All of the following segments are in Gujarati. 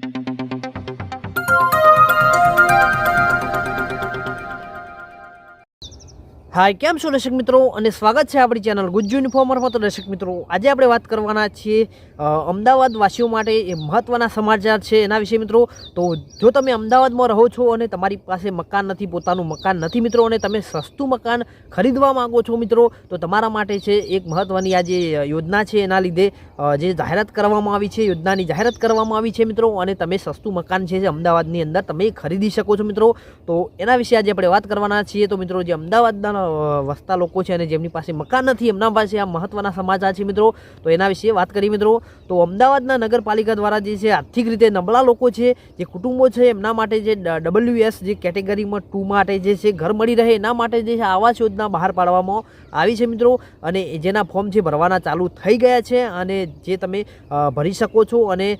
Thank you. હાય, કેમ છો દર્શક મિત્રો? અને સ્વાગત છે આપણી ચેનલ ગુજ્જુ યુનિફોર્મરમાં તો દર્શક મિત્રો, આજે આપણે વાત કરવાના છીએ અમદાવાદવાસીઓ અમદાવાદ વાસીઓ માટે એ મહત્ત્વના સમાચાર છે એના વિશે મિત્રો. તો જો તમે અમદાવાદમાં રહો છો અને તમારી પાસે મકાન નથી, પોતાનું મકાન નથી મિત્રો, અને તમે સસ્તું મકાન ખરીદવા માંગો છો મિત્રો, તો તમારા માટે છે એક મહત્ત્વની આ જે યોજના છે એના લીધે જે જાહેરાત કરવામાં આવી છે, યોજનાની જાહેરાત કરવામાં આવી છે મિત્રો, અને તમે સસ્તું મકાન છે જે અમદાવાદની અંદર તમે ખરીદી શકો છો મિત્રો. તો એના વિશે આજે આપણે વાત કરવાના છીએ. તો મિત્રો, જે અમદાવાદના વસતા લોકો છે અને જેમની પાસે મકાન નથી, એમના પાસે આ મહત્ત્વના સમાચાર છે મિત્રો. તો એના વિશે વાત કરી મિત્રો. તો અમદાવાદના નગરપાલિકા દ્વારા જે છે, આર્થિક રીતે નબળા લોકો છે, જે કુટુંબો છે, એમના માટે જે ડબલ્યુ એસ જે કેટેગરીમાં ટુ માટે જે છે, ઘર મળી રહે, એના માટે જે છે, આવાસ યોજના બહાર પાડવામાં આવી છે મિત્રો. અને જેના ફોર્મ છે ભરવાના ચાલુ થઈ ગયા છે અને જે તમે ભરી શકો છો અને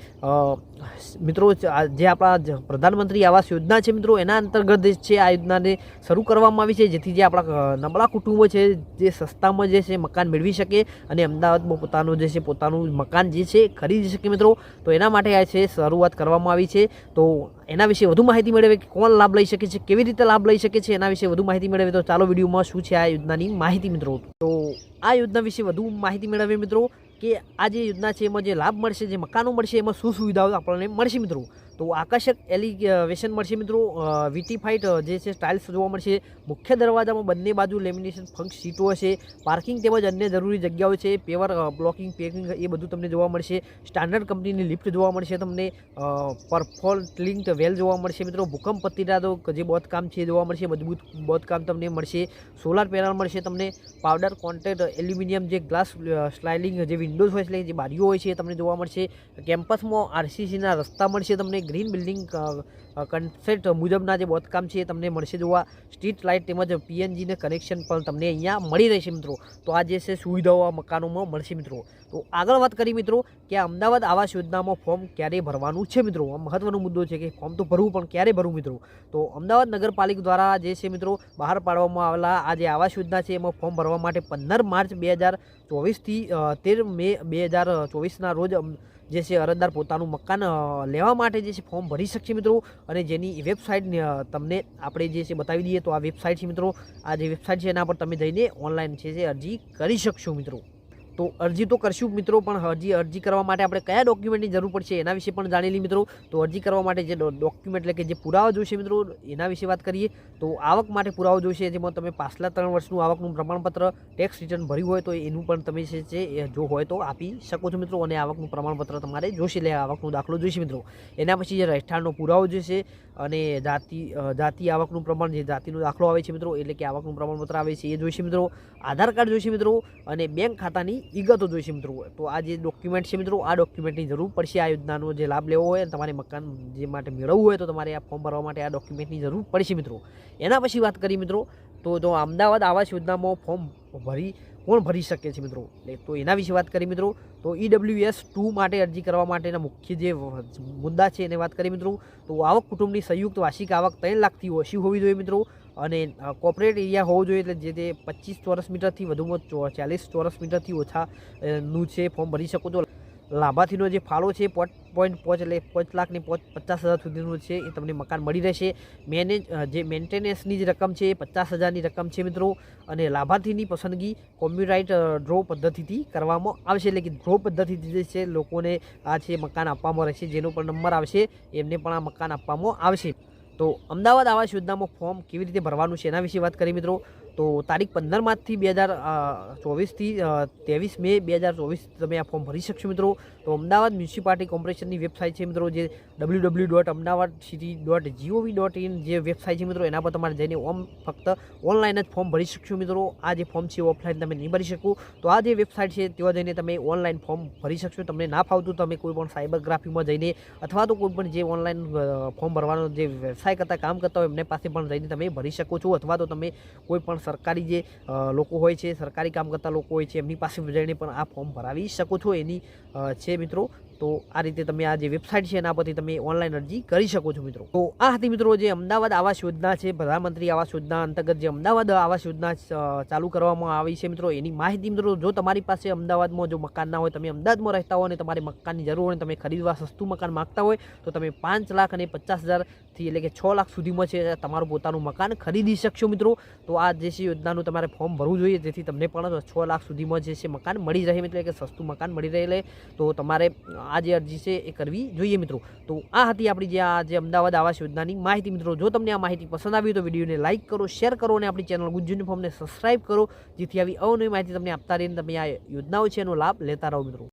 મિત્રો, જે આપણા પ્રધાનમંત્રી આવાસ યોજના છે મિત્રો, એના અંતર્ગત છે આ યોજનાને શરૂ કરવામાં આવી છે, જેથી જે આપણા નબળા કુટુંબો છે, જે સસ્તામાં જે છે મકાન મેળવી શકે અને અમદાવાદમાં પોતાનું જે છે, પોતાનું મકાન જે છે ખરીદી શકે મિત્રો. તો એના માટે આ છે શરૂઆત કરવામાં આવી છે. તો એના વિશે વધુ માહિતી મેળવે કે કોણ લાભ લઈ શકે છે, કેવી રીતે લાભ લઈ શકે છે, એના વિશે વધુ માહિતી મેળવે તો ચાલો વિડીયોમાં શું છે આ યોજનાની માહિતી મિત્રો. તો આ યોજના વિશે વધુ માહિતી મેળવીએ મિત્રો. કે આ જે યોજના છે, એમાં જે લાભ મળશે, જે મકાનો મળશે, એમાં શું સુવિધાઓ આપણને મળશે મિત્રો? તો આકર્ષક એલિવેશન મળશે મિત્રો. વિટીફાઈડ જે છે સ્ટાઇલ્સ જોવા મળશે. મુખ્ય દરવાજામાં બંને બાજુ લેમિનેશન ફંક સીટો હશે. પાર્કિંગ તેમજ અન્ય જરૂરી જગ્યાઓ છે પેવર બ્લોકિંગ પેકિંગ એ બધું તમને જોવા મળશે. સ્ટાન્ડર્ડ કંપનીની લિફ્ટ જોવા મળશે તમને. પરફોલ લિંક વેલ જોવા મળશે મિત્રો. ભૂકંપ પ્રતિરાધો જે બોધકામ છે જોવા મળશે. મજબૂત બોધકામ તમને મળશે. સોલાર પેનલ મળશે તમને. પાવડર કોન્ટેક્ટ એલ્યુમિનિયમ જે ગ્લાસ સ્લાઇડિંગ જે વિન્ડોઝ હોય છે, જે બારીઓ હોય છે તમને જોવા મળશે. કેમ્પસમાં આરસીસીના રસ્તા મળશે તમને. ગ્રીન બિલ્ડિંગ કન્સેપ્ટ મુજબના જે બોધકામ છે એ તમને મળશે. જોવા સ્ટ્રીટ લાઇટ તેમજ પીએનજીને કનેક્શન પણ તમને અહીંયા મળી રહેશે મિત્રો, તો આ જે છે સુવિધાઓ આ મકાનોમાં મળશે મિત્રો. તો આગળ વાત કરી મિત્રો કે અમદાવાદ આવાસ યોજનામાં ફોર્મ ક્યારે ભરવાનું છે મિત્રો? આ મહત્વનો મુદ્દો છે કે ફોર્મ તો ભરવું પણ ક્યારે ભરવું મિત્રો? તો અમદાવાદ નગરપાલિકા દ્વારા જે છે મિત્રો બહાર પાડવામાં આવેલા આ જે આવાસ યોજના છે એમાં ફોર્મ ભરવા માટે પંદર માર્ચ બે હજાર ચોવીસથી તેર મે બે હજાર ચોવીસના રોજ જે છે અરજદાર પોતાનું મકાન લેવા માટે જે છે ફોર્મ ભરી શકશે મિત્રો. અને જેની વેબસાઇટ તમને આપણે જે છે બતાવી દઈએ તો આ વેબસાઇટ છે મિત્રો. આ જે વેબસાઇટ છે એના પર તમે જઈને ઓનલાઈન છે અરજી કરી શકશો મિત્રો. તો અરજી તો કરશું મિત્રો, પણ અરજી અરજી કરવા માટે આપણે કયા ડોક્યુમેન્ટની જરૂર પડશે એના વિશે પણ જાણી લઈએ મિત્રો. તો અરજી કરવા માટે જે ડોક્યુમેન્ટ એટલે કે જે પુરાવા જોઈશે મિત્રો, એના વિશે વાત કરીએ. તો આવક માટે પુરાવો જોઈશે જેમાં તમે પાછલા ત્રણ વર્ષનું આવકનું પ્રમાણપત્ર ટેક્સ રિટર્ન ભર્યું હોય તો એનું પણ તમે છે એ જો હોય તો આપી શકો છો મિત્રો, અને આવકનું પ્રમાણપત્ર તમારે જોઈશે એટલે આવકનો દાખલો જોઈશે મિત્રો. એના પછી જે રહેઠાણનો પુરાવો જોઈશે અને જાતિ જાતિ આવકનું પ્રમાણ, જે જાતિનો દાખલો આવે છે મિત્રો, એટલે કે આવકનું પ્રમાણપત્ર આવે છે એ જોઈશે મિત્રો. આધાર કાર્ડ જોઈશે મિત્રો, અને બેંક ખાતાની વિગતો જોઈશે મિત્રો. તો આ જે ડોક્યુમેન્ટ છે મિત્રો, આ ડોક્યુમેન્ટની જરૂર પડશે. આ યોજનાનો જે લાભ લેવો હોય તમારે મકાન જે માટે મેળવવું હોય તો તમારે આ ફોર્મ ભરવા માટે આ ડોક્યુમેન્ટની જરૂર પડશે મિત્રો. એના પછી વાત કરી મિત્રો, તો જો અમદાવાદ આવાસ યોજનામાં ફોર્મ ભરી, કોણ ભરી શકે છે મિત્રો? એટલે તો એના વિશે વાત કરી મિત્રો. તો ઈડબ્લ્યુએસ ટુ માટે અરજી કરવા માટેના મુખ્ય જે મુદ્દા છે એને વાત કરી મિત્રો. તો આવક કુટુંબની સંયુક્ત વાર્ષિક આવક ત્રણ લાખથી ઓછી હોવી જોઈએ મિત્રો. અને કોર્પોરેટ એરિયા હોવો જોઈએ એટલે જે તે પચીસ ચોરસ મીટરથી વધુમાં ચાલીસ ચોરસ મીટરથી ઓછાનું છે ફોર્મ ભરી શકો છો. લાભાર્થીનો જે ફાળો છે પોઈન્ટ પાંચ એટલે પાંચ લાખની પાંચ પચાસ હજાર સુધીનું છે, એ તમને મકાન મળી રહેશે. મેનેજ જે મેન્ટેનન્સની જે રકમ છે એ પચાસ હજારની રકમ છે મિત્રો. અને લાભાર્થીની પસંદગી કોમ્પ્યુટરાઇટ ડ્રો પદ્ધતિથી કરવામાં આવશે. એટલે કે ડ્રો પદ્ધતિથી જે છે, લોકોને આ છે મકાન આપવામાં રહેશે, જેનો પણ નંબર આવશે, એમને પણ આ મકાન આપવામાં આવશે. તો અમદાવાદ આવાસ યોજનામાં ફોર્મ કેવી રીતે ભરવાનું છે એના વિશે વાત કરી મિત્રો. તો તારીખ પંદર માર્ચથી બે હજાર ચોવીસથી ત્રેવીસ મે બે હજાર ચોવીસ તમે આ ફોર્મ ભરી શકશો મિત્રો. તો અમદાવાદ મ્યુનિસિપાલિટી કોર્પોરેશનની વેબસાઇટ છે મિત્રો, જે W W dot Ahmedabad city dot gov dot in જે વેબસાઇટ છે મિત્રો, એના પર તમારે જઈને ઓમ ફક્ત ઓનલાઈન જ ફોર્મ ભરી શકશો મિત્રો. આ જે ફોર્મ છે ઓફલાઈન તમે નહીં ભરી શકો. તો આ જે વેબસાઇટ છે ત્યાં જઈને તમે ઓનલાઈન ફોર્મ ભરી શકશો. તમને ના ફાવતું તમે કોઈ પણ સાયબરગ્રાફીમાં જઈને અથવા તો કોઈ પણ જે ઓનલાઈન ફોર્મ ભરવાનો જે વ્યવસાય કરતા, કામ કરતા હોય એમને પાસે પણ જઈને તમે ભરી શકો છો. અથવા તો તમે કોઈ પણ સરકારી જે લોકો હોય છે, સરકારી કામ કરતા લોકો હોય છે, એમની પાસે જઈને પણ આ ફોર્મ ભરાવી શકો છો. એની છે મિત્રો તો આ રીતે તમે આ જે વેબસાઇટ છે એના પરથી તમે ઓનલાઈન અરજી કરી શકો છો મિત્રો. તો આ હતી મિત્રો જે અમદાવાદ આવાસ યોજના છે, પ્રધાનમંત્રી આવાસ યોજના અંતર્ગત જે અમદાવાદ આવાસ યોજના ચાલુ કરવામાં આવી છે મિત્રો. એની માહિતી મિત્રો, જો તમારી પાસે અમદાવાદમાં જો મકાન ના હોય, તમે અમદાવાદમાં રહેતા હોય અને તમારે મકાનની જરૂર હોય તમે ખરીદવા સસ્તું મકાન માગતા હોય, તો તમે પાંચ લાખ અને પચાસ હજારથી એટલે કે છ લાખ સુધીમાં છે તમારું પોતાનું મકાન ખરીદી શકશો મિત્રો. તો આ જે છે યોજનાનું તમારે ફોર્મ ભરવું જોઈએ, જેથી તમને પણ છ લાખ સુધીમાં જે છે મકાન મળી રહે, એટલે કે સસ્તું મકાન મળી રહે તો તમારે આ જે અરજી છે એ કરવી જોઈએ મિત્રો. તો આ હતી આપણી જે આ અમદાવાદ આવાસ યોજનાની માહિતી મિત્રો. જો તમને આ માહિતી પસંદ આવી તો વિડીયોને લાઇક કરો, શેર કરો અને આપણી ચેનલ ગુજ યુનિફોર્મને સબસ્ક્રાઇબ કરો. જેથી આવી અવનવી માહિતી તમને આપતા રહીને તમે આ યોજનાઓ છે એનો લાભ લેતા રહો મિત્રો.